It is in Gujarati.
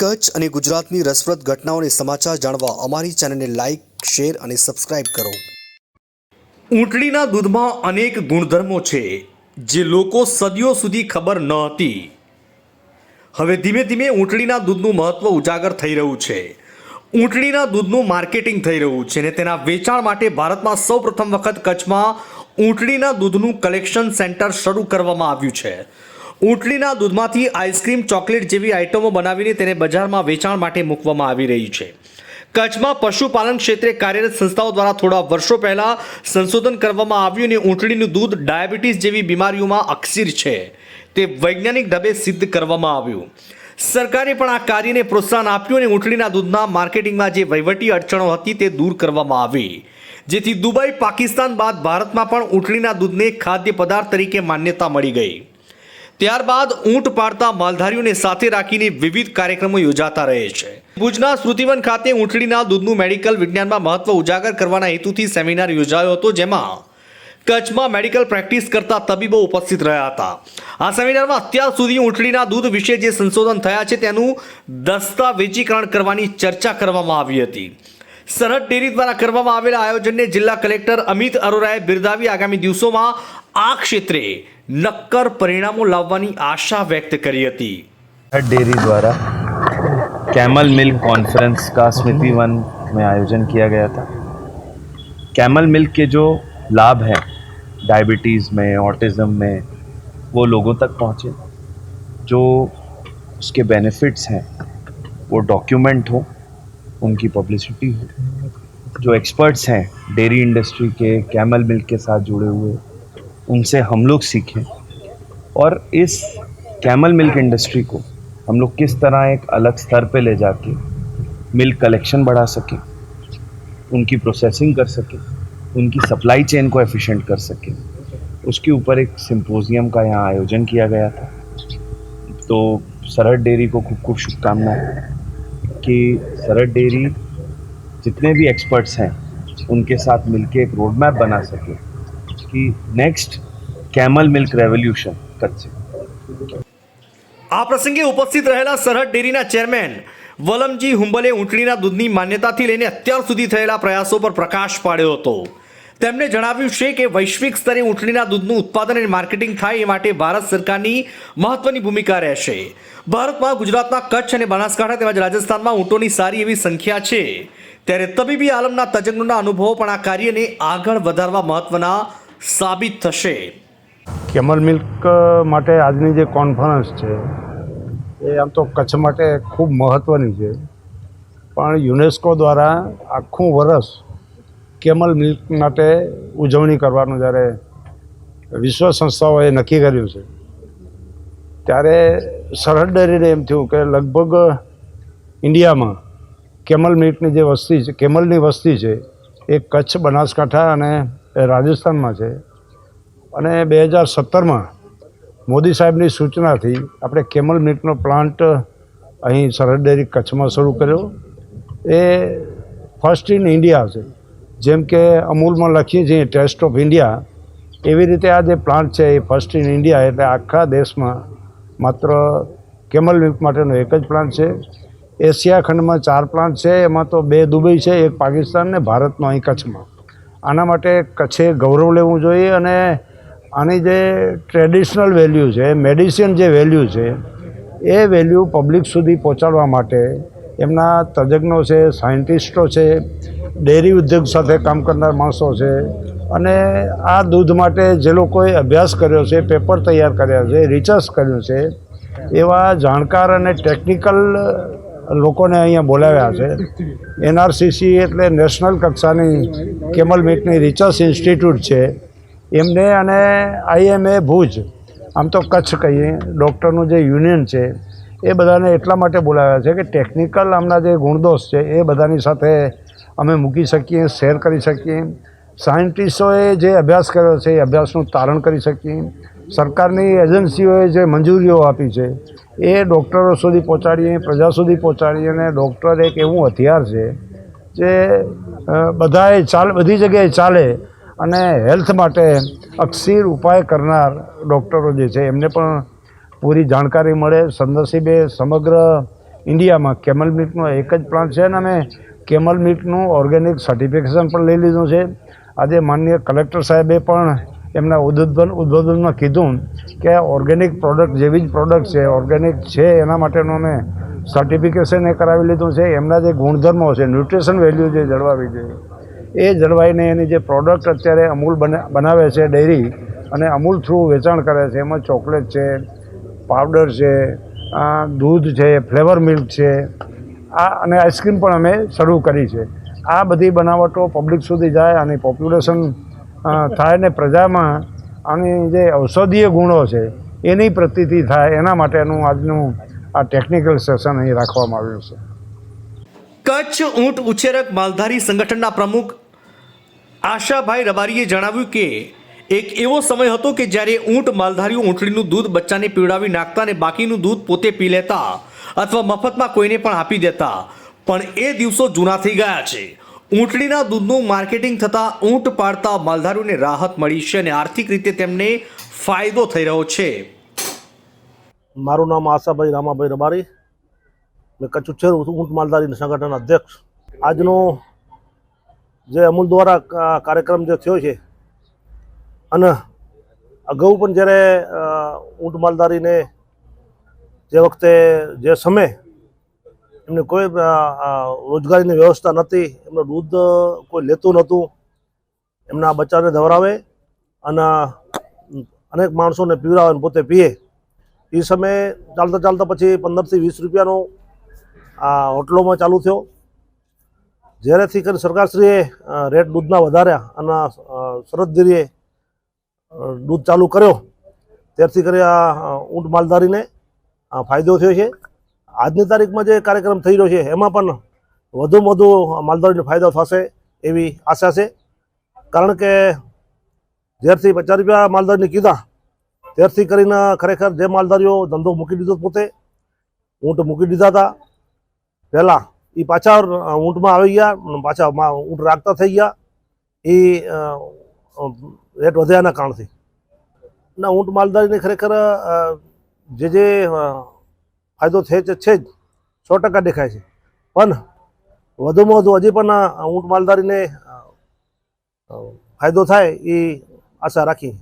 કચ્છ અને ગુજરાતની રસપ્રદ ઘટનાઓને સમાચાર જાણવા અમારી ચેનલને લાઇક શેર અને સબસ્ક્રાઇબ કરો. ઊંટડીના દૂધમાં અનેક ગુણધર્મો છે, જે લોકો સદીઓ સુધી ખબર ન હતી. હવે ધીમે ધીમે ઊંટડીના દૂધનું મહત્વ ઉજાગર થઈ રહ્યું છે. ઊંટડીના દૂધનું માર્કેટિંગ થઈ રહ્યું છે અને તેના વેચાણ માટે ભારતમાં સૌ પ્રથમ વખત કચ્છમાં ઊંટડીના દૂધનું કલેક્શન સેન્ટર શરૂ કરવામાં આવ્યું છે. ઊંટડીના દૂધમાંથી આઈસ્ક્રીમ, ચોકલેટ જેવી આઇટમો બનાવીને તેને બજારમાં વેચાણ માટે મૂકવામાં આવી રહી છે. કચ્છમાં પશુપાલન ક્ષેત્રે કાર્યરત સંસ્થાઓ દ્વારા થોડા વર્ષો પહેલા સંશોધન કરવામાં આવ્યું અને ઊંટડીનું દૂધ ડાયાબિટીસ જેવી બીમારીઓમાં અક્ષીર છે. તે વૈજ્ઞાનિક ઢબે સિદ્ધ કરવામાં આવ્યું. સરકારે પણ આ કાર્યને પ્રોત્સાહન આપ્યું અને ઊંટડીના દૂધના માર્કેટિંગમાં જે વહીવટી અડચણો હતી તે દૂર કરવામાં આવી. જેથી દુબઈ, પાકિસ્તાન બાદ ભારતમાં પણ ઊંટડીના દૂધને ખાદ્ય પદાર્થ તરીકે માન્યતા મળી ગઈ. ત્યારબાદ ઊંટ પાડતા માલધારીઓને સાથે રાખીને વિવિધ કાર્યક્રમો યોજાતા રહે છે. ભુજના સ્મૃતિવન ખાતે ઊંટડીના દૂધનું મેડિકલ વિજ્ઞાનમાં મહત્વ ઉજાગર કરવાના હેતુથી સેમિનાર યોજાયો હતો, જેમાં કચ્છમાં મેડિકલ પ્રેક્ટિસ કરતા તબીબો ઉપસ્થિત રહ્યા હતા. આ સેમિનારમાં અત્યાર સુધી ઊંટડીના દૂધ વિશે જે સંશોધન થયા છે તેનું દસ્તાવેજીકરણ કરવાની ચર્ચા કરવામાં આવી હતી. સરહદ ડેરી દ્વારા કરવામાં આવેલા આયોજનને જિલ્લા કલેક્ટર અમિત અરોરાએ બિરદાવી આગામી દિવસોમાં આ ક્ષેત્રે નક્કર પરિણામો લાવવાની આશા વ્યક્ત કરી હતી डेयरी द्वारा कैमल मिल्क कॉन्फ्रेंस का स्मृति वन में आयोजन किया गया था कैमल मिल्क के जो लाभ हैं डायबिटीज़ में ऑटिज़म में वो लोगों तक पहुँचे जो उसके बेनिफिट्स हैं वो डॉक्यूमेंट हो उनकी पब्लिसिटी हो। जो एक्सपर्ट्स हैं डेयरी इंडस्ट्री के कैमल मिल्क के साथ जुड़े हुए, उनसे हम लोग सीखें। और इस कैमल मिल्क इंडस्ट्री को हम लोग किस तरह एक अलग स्तर पे ले जाके मिल्क कलेक्शन बढ़ा सकें, उनकी प्रोसेसिंग कर सकें, उनकी सप्लाई चेन को एफिशिएंट कर सकें। उसके ऊपर एक सिंपोजियम का यहाँ आयोजन किया गया था। तो सरहद डेयरी को खूब खूब शुभकामनाएँ। कि सरहद डेयरी जितने भी एक्सपर्ट्स हैं उनके साथ मिलके एक रोड मैप बना सके कि next camel milk revolution Kutch से આ પ્રસંગે ઉપસ્થિત રહેલા સરહદ ડેરીના ચેરમેન વલમજી હુંબલે ઊંટણીના દૂધની માન્યતાથી લઈને અત્યાર સુધી થયેલા પ્રયાસો પર પ્રકાશ પાડ્યો હતો તેમણે જણાવ્યું છે કે વૈશ્વિક સ્તરે ઊંટણીના દૂધનું ઉત્પાદન અને માર્કેટિંગ થાય એ માટે ભારત સરકારની મહત્વની ભૂમિકા રહેશે. ભારતમાં ગુજરાતના કચ્છ અને બનાસકાંઠા તેમજ રાજસ્થાનમાં ઊંટોની સારી એવી સંખ્યા છે. ત્યારે તબીબી આલમના તજજ્ઞોના અનુભવો પણ આ કાર્યને આગળ વધારવા મહત્વના સાબિત થશે. કેમલ મિલ્ક માટે આજની જે કોન્ફરન્સ છે, એ આમ તો કચ્છ માટે ખૂબ મહત્ત્વની છે. પણ યુનેસ્કો દ્વારા આખું વરસ કેમલ મિલ્ક માટે ઉજવણી કરવાનું જ્યારે વિશ્વ સંસ્થાઓએ નક્કી કર્યું છે, ત્યારે સરહદ ડેરીને એમ થયું કે લગભગ ઇન્ડિયામાં કેમલ મિલ્કની જે વસ્તી છે, કેમલની વસ્તી છે, એ કચ્છ, બનાસકાંઠા અને રાજસ્થાનમાં છે. અને બે હજાર સત્તરમાં મોદી સાહેબની સૂચનાથી આપણે કેમલ મિલ્કનો પ્લાન્ટ અહીં સરહદ ડેરી કચ્છમાં શરૂ કર્યો. એ ફર્સ્ટ ઇન ઇન્ડિયા છે. જેમ કે અમૂલમાં લખીએ છીએ ટેસ્ટ ઓફ ઇન્ડિયા એવી રીતે આ જે પ્લાન્ટ છે, એ ફર્સ્ટ ઇન ઇન્ડિયા એટલે આખા દેશમાં માત્ર કેમલ મિલ્ક માટેનો એક જ પ્લાન્ટ છે. એશિયા ખંડમાં ચાર પ્લાન્ટ છે, એમાં તો બે દુબઈ છે, એક પાકિસ્તાન ને ભારતનો અહીં કચ્છમાં. આના માટે કચ્છે ગૌરવ લેવું જોઈએ અને આની જે ટ્રેડિશનલ વેલ્યુ છે મેડિસિન જે વેલ્યુ છે, એ વેલ્યુ પબ્લિક સુધી પહોંચાડવા માટે એમના તજજ્ઞો છે સાયન્ટિસ્ટો છે ડેરી ઉદ્યોગ સાથે કામ કરનાર માણસો છે. અને આ દૂધ માટે જે લોકોએ અભ્યાસ કર્યો છે, પેપર તૈયાર કર્યા છે રિસર્ચ કર્યું છે, એવા જાણકાર અને ટેકનિકલ લોકોને અહીંયા બોલાવ્યા છે. એનઆરસીસી એટલે નેશનલ કક્ષાની કેમલ મિટની રિસર્ચ ઇન્સ્ટિટ્યૂટ છે. એમને અને આઈએમએ ભુજ, આમ તો કચ્છ કહીએ ડૉક્ટરનું જે યુનિયન છે, એ બધાને એટલા માટે બોલાવ્યા છે કે ટેકનિકલ આમના જે ગુણદોષ છે, એ બધાની સાથે અમે મૂકી શકીએ, શેર કરી શકીએ. સાયન્ટિસ્ટોએ જે અભ્યાસ કર્યો છે, એ અભ્યાસનું તારણ કરી શકીએ. સરકારની એજન્સીઓએ જે મંજૂરીઓ આપી છે, એ ડૉક્ટરો સુધી પહોંચાડીએ, પ્રજા સુધી પહોંચાડીએ. અને ડૉક્ટર એક એવું હથિયાર છે જે બધાએ ચાલ, બધી જગ્યાએ ચાલે અને હેલ્થ માટે અક્ષીર ઉપાય કરનાર ડૉક્ટરો જે છે, એમને પણ પૂરી જાણકારી મળે. સદનસીબે સમગ્ર ઇન્ડિયામાં કેમલ મિલ્કનો એક જ પ્લાન્ટ છે અને અમે કેમલ મિલ્કનું ઓર્ગેનિક સર્ટિફિકેશન પણ લઈ લીધું છે. આજે માનનીય કલેક્ટર સાહેબે પણ એમના ઉદ્બોધન ઉદ્બોધનમાં કીધું કે ઓર્ગેનિક પ્રોડક્ટ જેવી જ પ્રોડક્ટ છે, ઓર્ગેનિક છે, એના માટેનું અમે સર્ટિફિકેશન એ કરાવી લીધું છે. એમના જે ગુણધર્મો છે, ન્યુટ્રિશન વેલ્યુ જે જળવાવી જોઈએ, એ જળવાઈને એની જે પ્રોડક્ટ અત્યારે અમૂલ બના બનાવે છે ડેરી અને અમૂલ થ્રુ વેચાણ કરે છે. એમાં ચોકલેટ છે, પાવડર છે દૂધ છે, ફ્લેવર મિલ્ક છે આ અને આઈસ્ક્રીમ પણ અમે શરૂ કરી છે. આ બધી બનાવટો પબ્લિક સુધી જાય અને પોપ્યુલેશન થાય ને પ્રજામાં આની જે ઔષધીય ગુણો છે, એની પ્રતીતિ થાય, એના માટેનું આજનું આ ટેકનિકલ સેશન અહીં રાખવામાં આવ્યું છે. કચ્છ ઊંટ ઉછેરક માલધારી સંગઠનના પ્રમુખ આશાભાઈ રબારીએ જણાવ્યું કે, એક એવો સમય હતો કે જ્યારે ઊંટ માલધારીઓ ઊંટડીનું દૂધ બચ્ચાને પીવડાવી નાખતા અને બાકીનું દૂધ પોતે પી લેતા અથવા મફતમાં કોઈને પણ આપી દેતા. પણ એ દિવસો જૂના થઈ ગયા છે. ઊંટડીના દૂધનું માર્કેટિંગ થતાં ઊંટ પાડતા માલધારીઓને રાહત મળી છે અને આર્થિક રીતે તેમને ફાયદો થઈ રહ્યો છે. મારું નામ આશાભાઈ રામાભાઈ રબારી. મેં કચ્છ ઉછેર ઊંટ માલધારી સંગઠન અધ્યક્ષ. આજનો જે અમૂલ દ્વારા કાર્યક્રમ જે થયો છે, અને અગાઉ પણ જ્યારે ઊંટ માલધારીને જે વખતે જે સમય એમને કોઈ રોજગારીની વ્યવસ્થા નહોતી એમનું દૂધ કોઈ લેતું નહોતું એમના બચ્ચાને ધવરાવે અને અનેક માણસોને પીવડાવે અને પોતે પીએ. એ સમયે ચાલતા ચાલતા પછી પંદરથી વીસ રૂપિયાનો આ હોટલોમાં ચાલુ થયો. જ્યારેથી કરી સરકારશ્રીએ રેટ દૂધના વધાર્યા અને અ, શરદગીરીએ દૂધ ચાલુ કર્યો. ત્યારથી કરી આ ઊંટ માલધારીને ફાયદો થયો છે. આજની તારીખમાં જે કાર્યક્રમ થઈ રહ્યો છે, એમાં પણ વધુમાં વધુ માલધારીને ફાયદો થશે એવી આશા છે. કારણ કે જ્યારથી પચાસ રૂપિયા માલધારીને કીધા, ત્યારથી કરીને ખરેખર જે માલધારીઓ ધંધો મૂકી દીધો પોતે, ઊંટ મૂકી દીધા હતા. પહેલાં એ પાછા ઊંટમાં આવી ગયા પાછા ઊંટ રાખતા થઈ ગયા. એ રેટ વધ્યાના કારણથી. ના, ઊંટ માલધારીને ખરેખર જે જે ફાયદો છે છે છે જ. સો ટકા દેખાય છે. પણ વધુમાં વધુ હજી પણ ઊંટ માલધારીને ફાયદો થાય એ આશા રાખી